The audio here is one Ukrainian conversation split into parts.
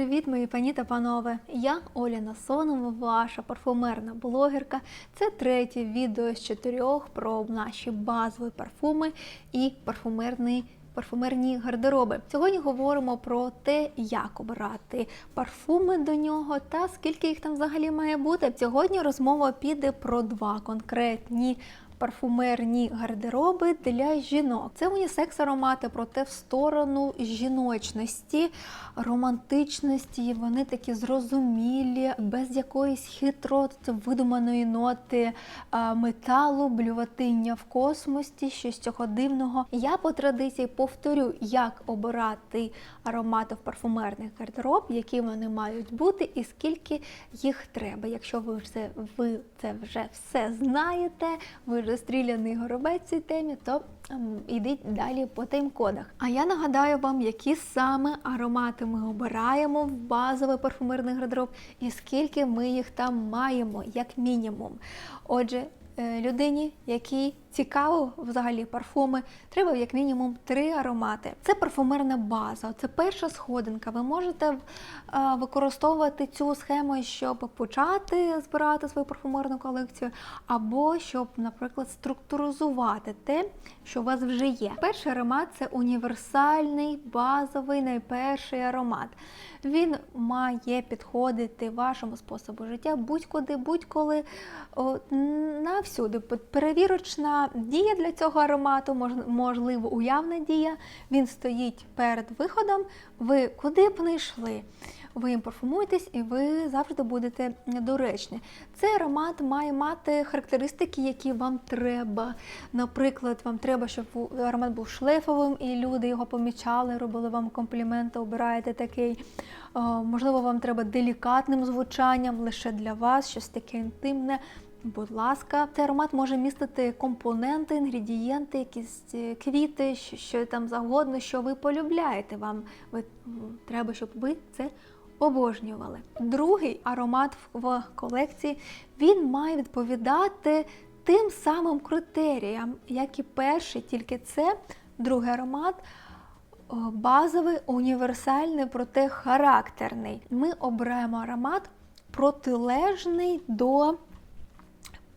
Привіт, мої пані та панове! Я Оля Насонова, ваша парфумерна блогерка. Це третє відео з чотирьох про наші базові парфуми і парфумерний. Парфумерні гардероби. Сьогодні говоримо про те, як обирати парфуми до нього та скільки їх там взагалі має бути. Сьогодні розмова піде про два конкретні парфумерні гардероби для жінок. Це унісекс аромати, проте в сторону жіночності, романтичності. Вони такі зрозумілі, без якоїсь хитро видуманої ноти металу, блюватиння в космосі, щось цього дивного. Я по традиції повторю, як обирати аромати в парфумерних гардероб, які вони мають бути, і скільки їх треба. Якщо ви вже ви це вже все знаєте, ви вже стріляний горобець цій темі, то йдіть далі по тайм-кодах. А я нагадаю вам, які саме аромати ми обираємо в базовий парфумерний гардероб і скільки ми їх там маємо, як мінімум. Отже, е, людині, якій цікаво взагалі парфуми, треба як мінімум три аромати. Це парфумерна база, це перша сходинка. Ви можете е, використовувати цю схему, щоб почати збирати свою парфумерну колекцію, або щоб, наприклад, структуризувати те, що у вас вже є. Перший аромат це універсальний, базовий, найперший аромат. Він має підходити вашому способу життя будь-куди, будь-коли навсюди. Перевірочна дія для цього аромату, можливо, уявна дія. Він стоїть перед виходом. Ви куди б не йшли, ви їм парфумуєтесь і ви завжди будете доречні. Цей аромат має мати характеристики, які вам треба. Наприклад, вам треба, щоб аромат був шлейфовим, і люди його помічали, робили вам компліменти, обираєте такий. Можливо, вам треба делікатним звучанням лише для вас, щось таке інтимне. Будь ласка, цей аромат може містити компоненти, інгредієнти, якісь е, квіти, що, там завгодно, що ви полюбляєте. Вам ви, треба, щоб ви це обожнювали. Другий аромат в колекції він має відповідати тим самим критеріям, як і перший, тільки це другий аромат. Базовий, універсальний, проте характерний. Ми обираємо аромат протилежний до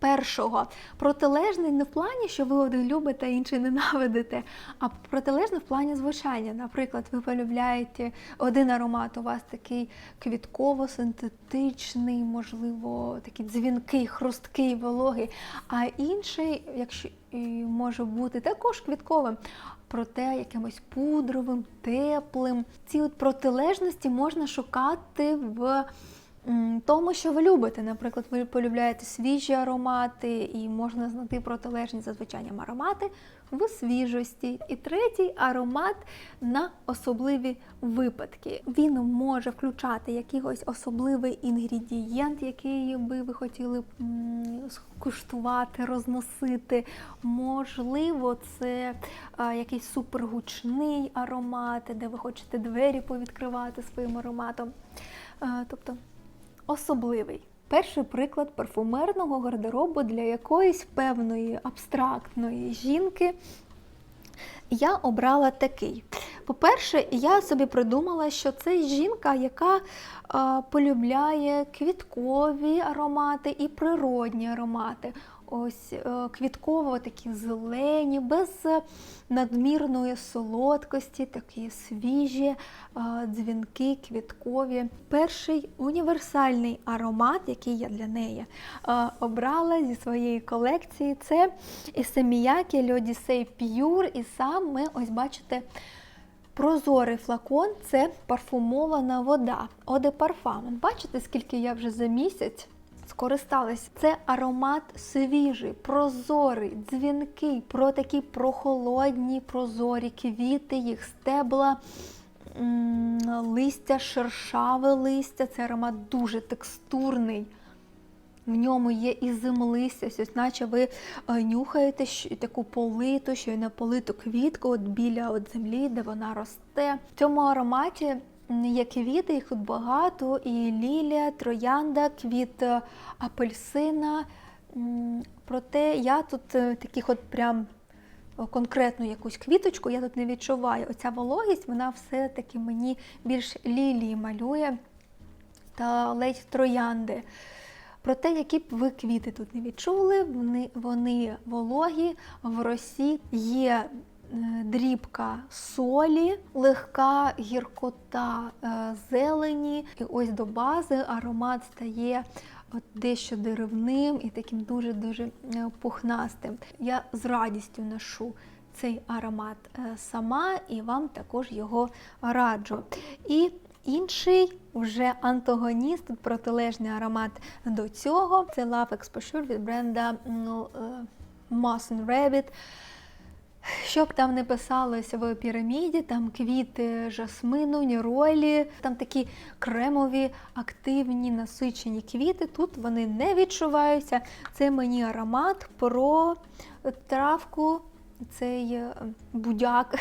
першого. Протилежний не в плані, що ви один любите, інший ненавидите, а протилежний в плані звучання. Наприклад, ви полюбляєте один аромат, у вас такий квітково-синтетичний, можливо, такий дзвінкий, хрусткий, вологий, а інший, якщо може бути також квітковим. Проте якимось пудровим, теплим. Ці от протилежності можна шукати в тому, що ви любите. Наприклад, ви полюбляєте свіжі аромати, і можна знайти протилежні за звичайним аромати в свіжості. І третій аромат на особливі випадки. Він може включати якийсь особливий інгредієнт, який би ви хотіли скуштувати, розносити. Можливо, це якийсь супергучний аромат, де ви хочете двері повідкривати своїм ароматом. Тобто особливий. Перший приклад парфумерного гардеробу для якоїсь певної абстрактної жінки. Я обрала такий. По-перше, я собі придумала, що це жінка, яка полюбляє квіткові аромати і природні аромати. Ось е, квітково такі зелені, без е, надмірної солодкості, такі свіжі, е, дзвінки, квіткові. Перший універсальний аромат, який я для неї обрала зі своєї колекції, це Ісеміякі Льодісей Pure. І саме, ось бачите, Прозорий флакон це парфумована вода. Оде парфам. Бачите, скільки я вже за місяць скористалась. Це аромат свіжий, прозорий, дзвінкий, про такі прохолодні, прозорі квіти, їх стебла. Листя, шершаве листя, це аромат дуже текстурний. В ньому є і землистя, ось наче ви е, нюхаєте таку политу, що й не политу квітку от біля от землі, де вона росте. В цьому ароматі є квіти, їх тут багато, і лілія, троянда, квіт е, апельсина. Проте я тут е, таких от прям конкретну якусь квіточку, я тут не відчуваю. Оця вологість, вона все-таки мені більш лілії малює та ледь троянди. Про те, які б ви квіти тут не відчули, вони, вони вологі, в росі є е, дрібка солі, легка гіркота е, зелені. І ось до бази аромат стає дещо деревним і таким дуже-дуже е, пухнастим. Я з радістю ношу цей аромат сама і вам також його раджу. І інший вже антагоніст, протилежний аромат до цього. Це Love Exposure від бренда ну, е, Moss Rabbit. Що б там не писалось в піраміді, там квіти жасмину, ніролі, там такі кремові, активні, насичені квіти. Тут вони не відчуваються. Це мені аромат про травку, цей е, будяк,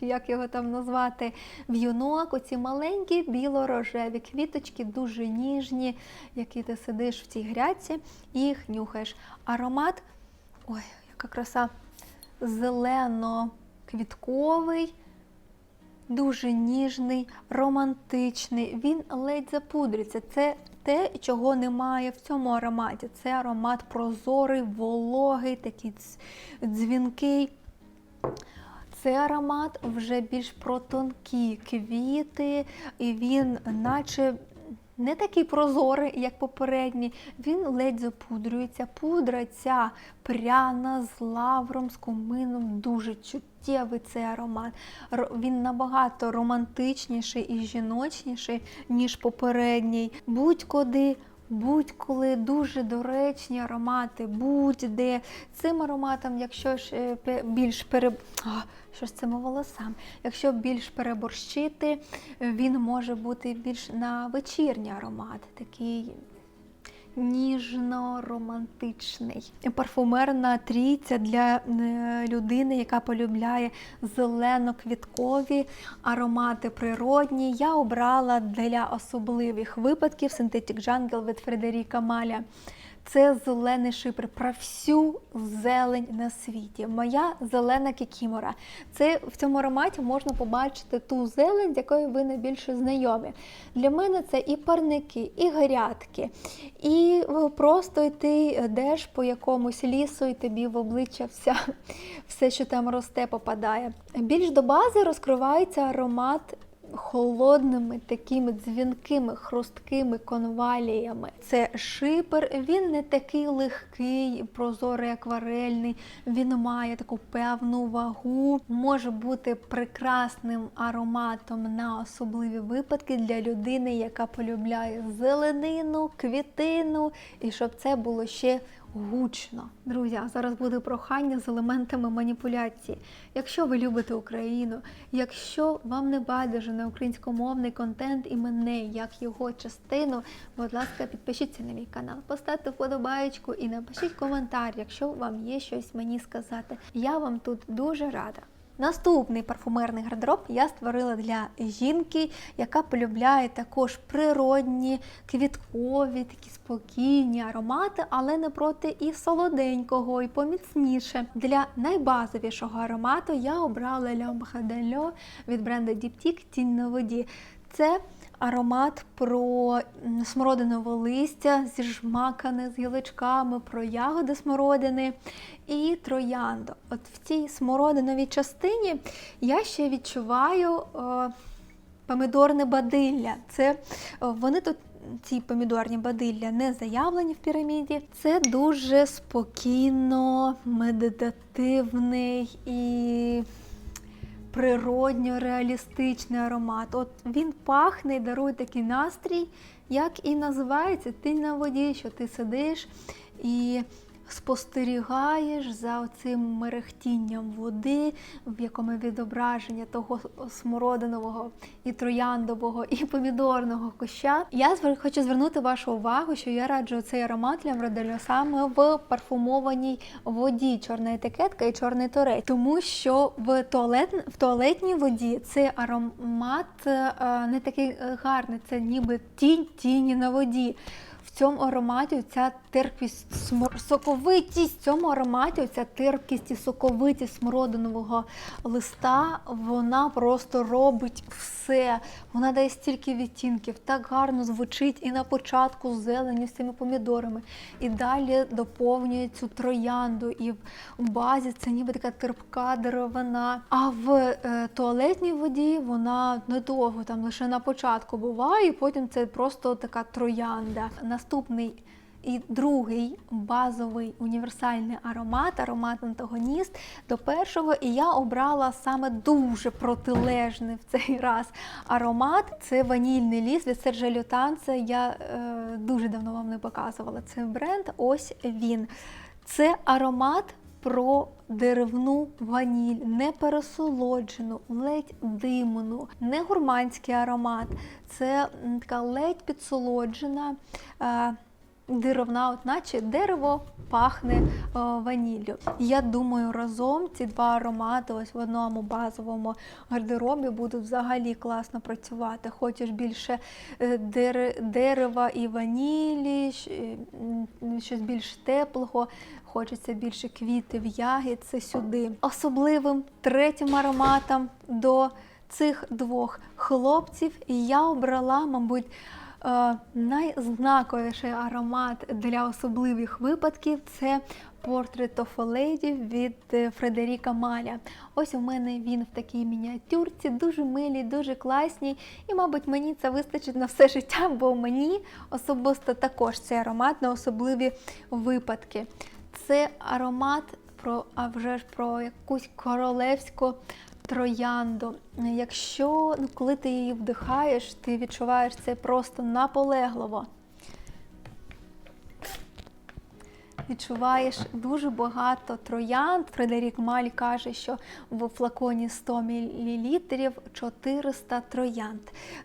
чи як його там назвати, в'юнок, оці маленькі біло-рожеві квіточки, дуже ніжні, які ти сидиш в цій грядці і їх нюхаєш. Аромат, ой, яка краса! зелено-квітковий, дуже ніжний, романтичний. Він ледь запудрюється. Це те, чого немає в цьому ароматі. Це аромат прозорий, вологий, такий дзвінкий. Цей аромат вже більш про тонкі квіти, і він, наче не такий прозорий, як попередній, він ледь запудрюється. Пудра ця пряна з лавром, з кумином, дуже чуттєвий цей аромат. Він набагато романтичніший і жіночніший, ніж попередній. Будь-куди. Будь-коли дуже доречні аромати, будь-де. Цим ароматом, якщо ж е, більш пере... Що ж цими волосами, якщо більш переборщити, він може бути більш на вечірній аромат, такий ніжно-романтичний. Парфумерна трійця для е, людини, яка полюбляє зелено-квіткові аромати природні. Я обрала для особливих випадків Synthetic Jungle від Фредеріка Маля. Це зелений шипр про всю зелень на світі. Моя зелена кікімора. Це в цьому ароматі можна побачити ту зелень, з якою ви найбільше знайомі. Для мене це і парники, і грядки, і просто йти йдеш по якомусь лісу, і тобі в обличчя вся, все, що там росте, попадає. Більш до бази розкривається аромат холодними, такими дзвінкими, хрусткими конваліями. Це шипер, він не такий легкий, прозорий, акварельний, він має таку певну вагу, може бути прекрасним ароматом на особливі випадки для людини, яка полюбляє зеленину, квітину, і щоб це було ще гучно. Друзі, а зараз буде прохання з елементами маніпуляції. Якщо ви любите Україну, якщо вам не байдуже на українськомовний контент і мене як його частину, будь ласка, підпишіться на мій канал, поставте вподобаєчку і напишіть коментар, якщо вам є щось мені сказати. Я вам тут дуже рада. Наступний парфумерний гардероб я створила для жінки, яка полюбляє також природні, квіткові, такі спокійні аромати, але не проти і солоденького, і поміцніше. Для найбазовішого аромату я обрала L'Homme Bradelo від бренду Diptyque Тінь на воді. Це аромат про смородинове листя, зіжмакане з гілочками, про ягоди смородини і троянду. От в цій смородиновій частині я ще відчуваю о, помідорне бадилля. Це о, вони тут. Ці помідорні бадилля не заявлені в піраміді. Це дуже спокійно, медитативний і природньо реалістичний аромат. От Він пахне і дарує такий настрій, як і називається Ти на воді, що ти сидиш і спостерігаєш за цим мерехтінням води, в якому відображення того смородинового і трояндового, і помідорного куща. Я хочу звернути вашу увагу, що я раджу цей аромат для Мроделю саме в парфумованій воді, чорна етикетка і чорний турець, тому що в туалет, в туалетній воді цей аромат е, не такий гарний, це ніби тінь тіні на воді. Цьому ароматі ця терпкість, смор- соковитість в цьому ароматі, ця терпкість і соковитість смородинового листа, вона просто робить все. Вона дає стільки відтінків, так гарно звучить і на початку з зеленю з цими помідорами. І далі доповнює цю троянду. І в базі це ніби така терпка деревина. А в е, туалетній воді вона недовго, там лише на початку буває, і потім це просто така троянда. Наступний і другий базовий універсальний аромат, аромат антагоніст до першого. І я обрала саме дуже протилежний в цей раз аромат. Це ванільний ліс від Сержа Лютанца. Я е, дуже давно вам не показувала цей бренд. Ось він. Це аромат. Про деревну ваніль, не пересолоджену, ледь димну, не гурманський аромат. Це така ледь підсолоджена. Е, деревна, от наче дерево пахне е, ваніллю. Я думаю, разом ці два аромати ось в одному базовому гардеробі будуть взагалі класно працювати. Хочеш більше е, дер- дерева і ванілі, щось більш теплого. Хочеться більше квітів, ягід, це сюди. Особливим третім ароматом до цих двох хлопців я обрала, мабуть, Е, найзнаковіший аромат для особливих випадків це a Lady від е, Фредеріка Маля. Ось у мене він в такій мініатюрці, дуже милій, дуже класній. І, мабуть, мені це вистачить на все життя, бо мені особисто також цей аромат на особливі випадки. Це аромат про, а вже ж про якусь королевську троянду. Якщо ну, коли ти її вдихаєш, ти відчуваєш це просто наполегливо. Відчуваєш дуже багато троянд. Фредерік Маль каже, що в флаконі 100 мл 400 троянд.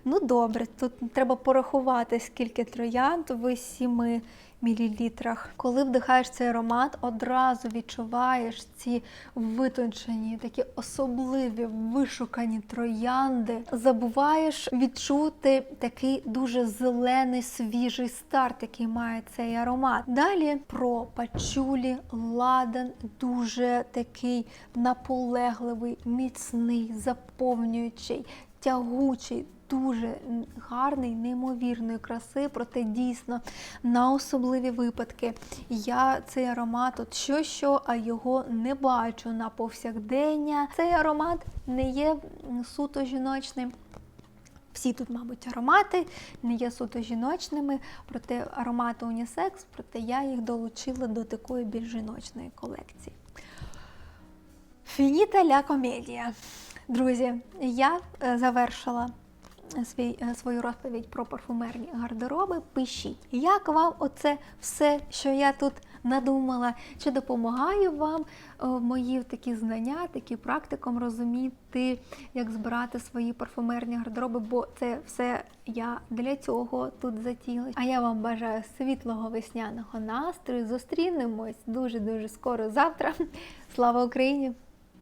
Ну добре, тут треба порахувати, скільки троянд в 7 мілілітрах. Коли вдихаєш цей аромат, одразу відчуваєш ці витончені, такі особливі, вишукані троянди. Забуваєш відчути такий дуже зелений, свіжий старт, який має цей аромат. Далі про пачулі, ладан, дуже такий наполегливий, міцний, заповнюючий, тягучий. Дуже гарний, неймовірної краси, проте дійсно на особливі випадки. Я цей аромат, от що що, а його не бачу на повсякдення. Цей аромат не є суто жіночним. Всі тут, мабуть, аромати не є суто жіночними, проте аромати унісекс, проте я їх долучила до такої більш жіночної колекції. Фініта ля комедія. Друзі, я е, завершила свій, е, свою розповідь про парфумерні гардероби. Пишіть, як вам оце все, що я тут надумала, чи допомагаю вам е, мої такі знання, такі практиком розуміти, як збирати свої парфумерні гардероби, бо це все я для цього тут затіла. А я вам бажаю світлого весняного настрою. Зустрінемось дуже дуже скоро завтра. Слава Україні!